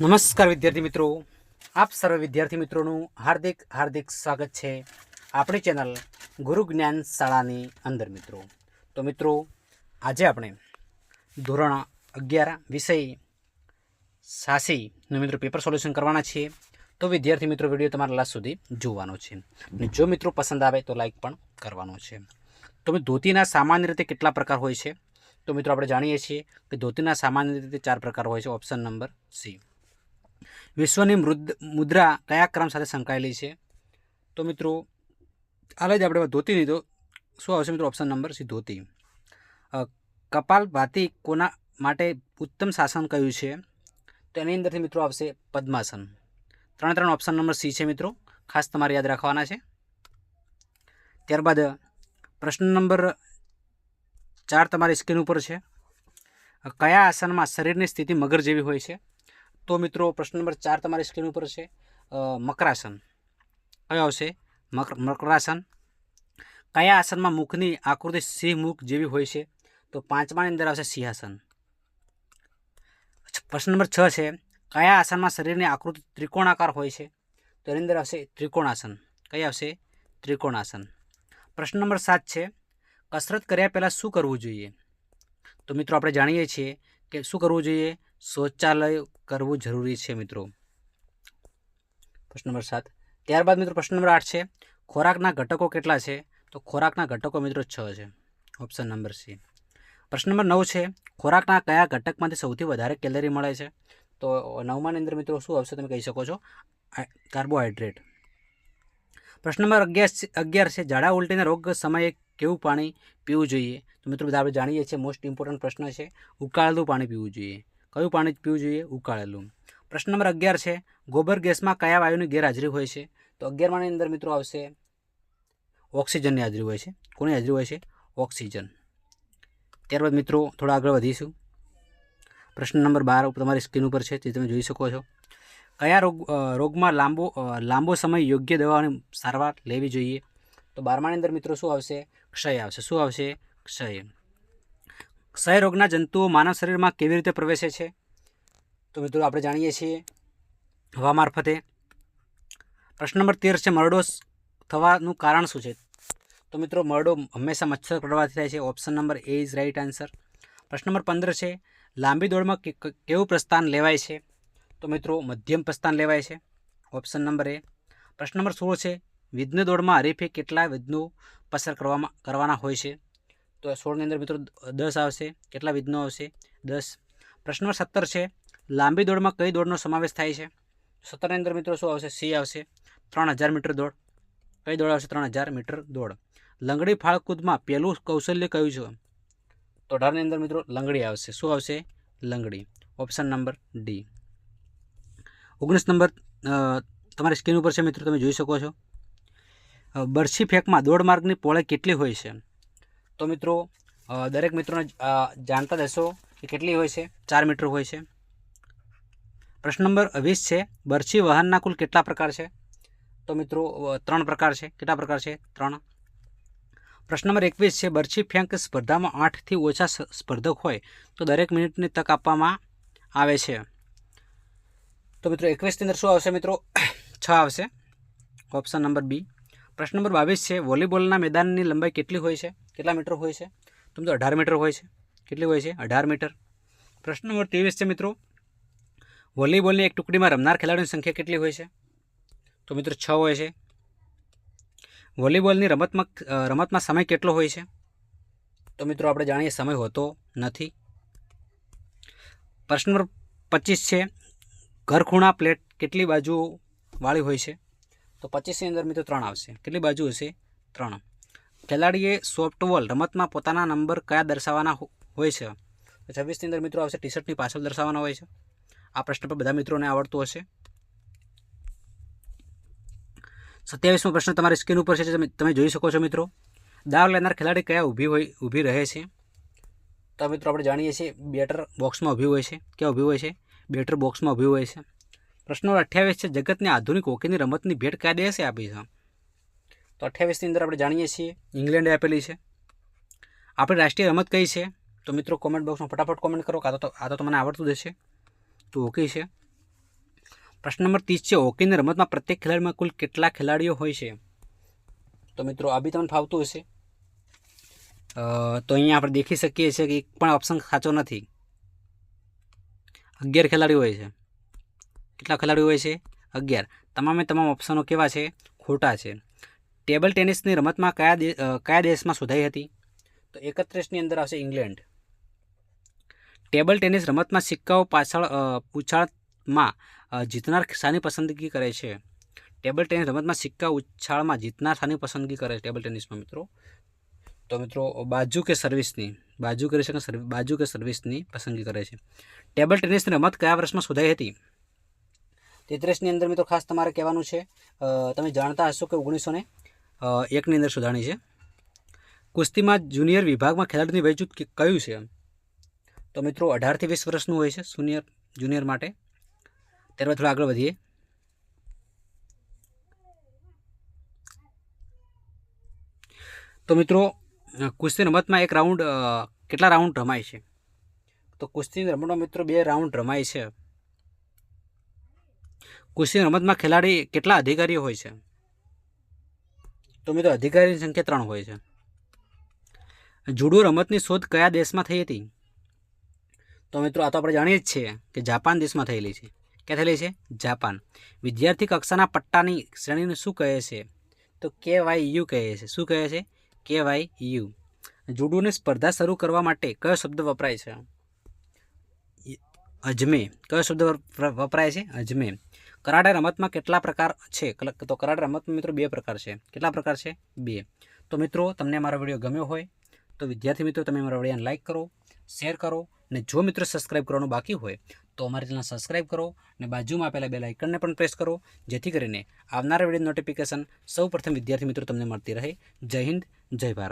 નમસ્કાર વિદ્યાર્થી મિત્રો. આપ સર્વ વિદ્યાર્થી મિત્રોનું હાર્દિક હાર્દિક સ્વાગત છે આપણી ચેનલ ગુરુ જ્ઞાન શાળાની અંદર મિત્રો. તો મિત્રો, આજે આપણે ધોરણ અગિયાર વિષય સાસીનું મિત્રો પેપર સોલ્યુશન કરવાના છીએ. તો વિદ્યાર્થી મિત્રો, વીડિયો તમારા લાસ્ટ સુધી જોવાનો છે. અને જો મિત્રો પસંદ આવે તો લાઈક પણ કરવાનો છે. તો ધોતીના સામાન્ય રીતે કેટલા પ્રકાર હોય છે? તો મિત્રો, આપણે જાણીએ છીએ કે ધોતીના સામાન્ય રીતે ચાર પ્રકાર હોય છે. ઓપ્શન નંબર સી વિશ્વની મૃદ, મુદ્રા કયા ક્રમ સાથે સંકળાયેલી છે? તો મિત્રો, હાલ જ આપણે ધોતી લીધો. શું આવશે મિત્રો? Option number C, dhoti. Kapalbhati કોના માટે ઉત્તમ શાસન કયું છે? તો એની અંદરથી મિત્રો આવશે પદ્માસન. ત્રણ ત્રણ ઓપ્શન નંબર સી છે મિત્રો. ખાસ તમારે યાદ રાખવાના છે. ત્યારબાદ, પ્રશ્ન નંબર ચાર તમારી સ્ક્રીન ઉપર છે. કયા આસનમાં શરીરની સ્થિતિ મગર જેવી હોય છે? તો મિત્રો, પ્રશ્ન નંબર ચાર તમારી સ્ક્રીન ઉપર છે. મકરાસન. કયો આવશે? મકર મકરાસન. કયા આસનમાં મુખની આકૃતિ સિંહ મુખ જેવી હોય છે? તો પાંચમાની અંદર આવશે સિંહાસન. પ્રશ્ન નંબર છ છે. કયા આસનમાં શરીરની આકૃતિ ત્રિકોણાકાર હોય છે? તો એની અંદર આવશે ત્રિકોણાસન. કઈ આવશે? ત્રિકોણાસન. પ્રશ્ન નંબર સાત છે. કસરત કર્યા પહેલાં શું કરવું જોઈએ? તો મિત્રો, આપણે જાણીએ છીએ કે શું કરવું જોઈએ? શૌચાલય કરવું જરૂરી છે મિત્રો. પ્રશ્ન નંબર સાત. ત્યારબાદ મિત્રો પ્રશ્ન નંબર આઠ છે, ખોરાકના ઘટકો કેટલા છે? તો ખોરાકના ઘટકો મિત્રો છ છે. Option number C. પ્રશ્ન નંબર નવ છે, ખોરાકના કયા ઘટકમાંથી સૌથી વધારે કેલરી મળે છે? તો નવમાની અંદર મિત્રો શું આવશે તમે કહી શકો છો? કાર્બોહાઈડ્રેટ. પ્રશ્ન નંબર અગિયાર અગિયાર છે ઝાડા ઉલટીના રોગ સમયે કેવું પાણી પીવું જોઈએ? તો મિત્રો બધા આપણે જાણીએ છીએ મોસ્ટ ઇમ્પોર્ટન્ટ પ્રશ્ન છે ઉકાળેલું પાણી પીવું જોઈએ. કયું પાણી પીવું જોઈએ? ઉકાળેલું. પ્રશ્ન નંબર અગિયાર છે, ગોબર ગેસમાં કયા વાયુની ગેરહાજરી હોય છે? તો અગિયારમાની અંદર મિત્રો આવશે ઓક્સિજનની હાજરી હોય છે. કોની હાજરી હોય છે? ઓક્સિજન. ત્યારબાદ મિત્રો થોડા આગળ વધીશું. પ્રશ્ન નંબર બાર તમારી સ્ક્રીન ઉપર છે તે તમે જોઈ શકો છો. કયા રોગ રોગમાં લાંબો લાંબો સમય યોગ્ય દવાની સારવાર લેવી જોઈએ? તો બારમાની અંદર મિત્રો શું આવશે? ક્ષય આવશે. શું આવશે? ક્ષય. ક્ષય રોગના જંતુઓ માનવ શરીરમાં કેવી રીતે પ્રવેશે છે? તો મિત્રો આપણે જાણીએ છીએ હવા મારફતે. પ્રશ્ન નંબર તેર છે મરડો થવાનું કારણ શું છે? તો મિત્રો, મરડો હંમેશા મચ્છર કરડવાથી થાય છે. Option number A is right answer. પ્રશ્ન નંબર પંદર છે, લાંબી દોડમાં કેવું પ્રસ્થાન લેવાય છે? તો મિત્રો, મધ્યમ પ્રસ્થાન લેવાય છે. Option number A. પ્રશ્ન નંબર સોળ છે વિધ્ન દોડમાં હરીફે કેટલા વિઘ્નો પસાર કરવામાં, કરવાના હોય છે? તો સોળની અંદર મિત્રો દસ આવશે. કેટલા વિધનો આવશે? દસ. પ્રશ્ન નંબર સત્તર છે, લાંબી દોડમાં કઈ દોડનો સમાવેશ થાય છે? સત્તરની અંદર મિત્રો શું આવશે? સી આવશે. ત્રણ હજાર મીટર દોડ. કઈ દોડ આવશે? ત્રણ હજાર મીટર દોડ. લંગડી ફાળકૂદમાં પહેલું કૌશલ્ય કયું છે? તો અઢારની અંદર મિત્રો લંગડી આવશે. શું આવશે? લંગડી. Option number D. ઓગણીસ નંબર તમારી સ્ક્રીન ઉપર છે મિત્રો, તમે જોઈ શકો છો. બરછી ફેંકમાં દોડ માર્ગની પોળાઈ કેટલી હોય છે? તો મિત્રો દરેક મિત્રોને જાણતા દેશો કે કેટલી હોય છે, ચાર મીટર હોય છે. પ્રશ્ન નંબર વીસ છે, બરછી વાહનના કુલ કેટલા પ્રકાર છે? તો મિત્રો ત્રણ પ્રકાર છે. કેટલા પ્રકાર છે? ત્રણ. પ્રશ્ન નંબર એકવીસ છે, બરછી ફેંક સ્પર્ધામાં આઠથી ઓછા સ્પર્ધક હોય તો દરેક મિનિટની તક આપવામાં આવે છે. તો મિત્રો, એકવીસની અંદર શું આવશે મિત્રો? છ આવશે. Option number B. પ્રશ્ન નંબર બાવીસ છે, વોલીબોલના મેદાનની લંબાઈ કેટલી હોય છે? કેટલા મીટર હોય છે? તો મિત્રો અઢાર મીટર હોય છે. કેટલી હોય છે? અઢાર મીટર. પ્રશ્ન નંબર ત્રેવીસ છે મિત્રો. વોલીબોલની એક ટુકડીમાં રમનાર ખેલાડીઓની સંખ્યા કેટલી હોય છે? તો મિત્રો છ હોય છે. વોલીબોલની રમતમાં રમતમાં સમય કેટલો હોય છે? તો મિત્રો આપણે જાણીએ સમય હોતો નથી. પ્રશ્ન નંબર પચીસ છે. ઘરખૂણા પ્લેટ કેટલી બાજુ વાળી હોય છે? તો પચીસની અંદર મિત્રો ત્રણ આવશે. કેટલી બાજુ હશે? ત્રણ. ખેલાડીએ સોફ્ટબોલ રમતમાં પોતાના નંબર કયા દર્શાવવાના હોય છે? છવ્વીસની અંદર મિત્રો આવશે ટી શર્ટની પાછળ દર્શાવવાના હોય છે. આ પ્રશ્ન પર બધા મિત્રોને આવડતું હશે. સત્યાવીસમો પ્રશ્ન તમારી સ્ક્રીન ઉપર છે તમે જોઈ શકો છો મિત્રો. દાવ લેનાર ખેલાડી કયા ઊભી હોય, ઊભી રહે છે? તો મિત્રો આપણે જાણીએ છીએ, બેટર બોક્સમાં ઊભી હોય છે. ક્યાં ઊભી હોય છે? બેટર બોક્સમાં ઊભી હોય છે. પ્રશ્ન અઠ્યાવીસ છે, જગતની આધુનિક હોકીની રમતની ભેટ કયા દેશે આપી છે? તો અઠ્યાવીસની અંદર આપણે જાણીએ છીએ, ઇંગ્લેન્ડે આપેલી છે. આપણી રાષ્ટ્રીય રમત કઈ છે? તો મિત્રો કોમેન્ટ બોક્સમાં ફટાફટ કોમેન્ટ કરો, કાં તો આ તો તમને આવડતું જ હશે. તો હોકી છે. પ્રશ્ન નંબર ત્રીસ છે, હોકીની રમતમાં પ્રત્યેક ખેલાડીમાં કુલ કેટલા ખેલાડીઓ હોય છે? તો મિત્રો, આ બી તમને ફાવતું હશે. તો અહીંયા આપણે દેખી શકીએ છીએ કે એક પણ ઓપ્શન સાચો નથી. અગિયાર ખેલાડીઓ હોય છે. કેટલા ખેલાડીઓ હોય છે? અગિયાર. તમામે તમામ ઓપ્શનો કેવા છે? ખોટા છે. ટેબલ ટેનિસની રમતમાં કયા કયા દેશમાં શોધાઈ હતી? તો એકત્રીસની અંદર આવશે ઇંગ્લેન્ડ. ટેબલ ટેનિસ રમતમાં સિક્કાઓ પાછળ ઉછાળમાં જીતનાર શાની પસંદગી કરે છે. ટેબલ ટેનિસ રમતમાં સિક્કા ઉછાળમાં જીતનાર શાની પસંદગી કરે છે ટેબલ ટેનિસમાં, મિત્રો. તો મિત્રો, બાજુ કે સર્વિસની? બાજુ કરી શકે સર્વિ- બાજુ કે સર્વિસની પસંદગી કરે છે. ટેબલ ટેનિસની રમત કયા વર્ષમાં શોધાઈ હતી? તેત્રીસની અંદર મિત્રો ખાસ તમારે કહેવાનું છે તમે જાણતા હશો કે ઓગણીસો ને એકની અંદર શોધાણી છે. કુસ્તીમાં જુનિયર વિભાગમાં ખેલાડીની વયજૂથ કયું છે તો મિત્રો અઢારથી વીસ વર્ષનું હોય છે જુનિયર જુનિયર માટે. ત્યારબાદ થોડા આગળ વધીએ. તો મિત્રો કુસ્તી રમતમાં એક રાઉન્ડ કેટલા રાઉન્ડ રમાય છે? તો કુસ્તી રમતમાં મિત્રો બે રાઉન્ડ રમાય છે. કુસ્તી રમતમાં ખેલાડી કેટલા અધિકારીઓ હોય છે? તો મિત્રો અધિકારીની સંખ્યા ત્રણ હોય છે. જુડો રમતની શોધ કયા દેશમાં થઈ હતી? તો મિત્રો આ તો આપણે જાણીએ જ છીએ કે જાપાન દેશમાં થયેલી છે. ક્યાં થયેલી છે? જાપાન. વિદ્યાર્થી કક્ષાના પટ્ટાની શ્રેણીને શું કહે છે? તો કે વાય યુ કહે છે. શું કહે છે? કે વાય યુ જુડોની સ્પર્ધા શરૂ કરવા માટે કયો શબ્દ વપરાય છે? અજમે. કયો શબ્દ વપરાય છે? અજમે. કરાટે રમતમાં કેટલા પ્રકાર છે? તો કરાટે રમતમાં મિત્રો બે પ્રકાર છે. કેટલા પ્રકાર છે? બે. તો મિત્રો, તમને મારો વીડિયો ગમ્યો હોય, તો વિદ્યાર્થી મિત્રો, તમે મારા વિડીયોને લાઇક કરો શેર કરો, અને જો મિત્રો સબસ્ક્રાઇબ કરવાનું બાકી હોય, તો અમારી ચેનલ સબસ્ક્રાઇબ કરો, અને બાજુમાં આપેલા બે લાઇકનને પણ પ્રેસ કરો, જેથી કરીને આવનારા વીડિયો નોટિફિકેશન સૌ પ્રથમ વિદ્યાર્થી મિત્રો તમને મળતી રહે. જય હિન્દ, જય ભારત.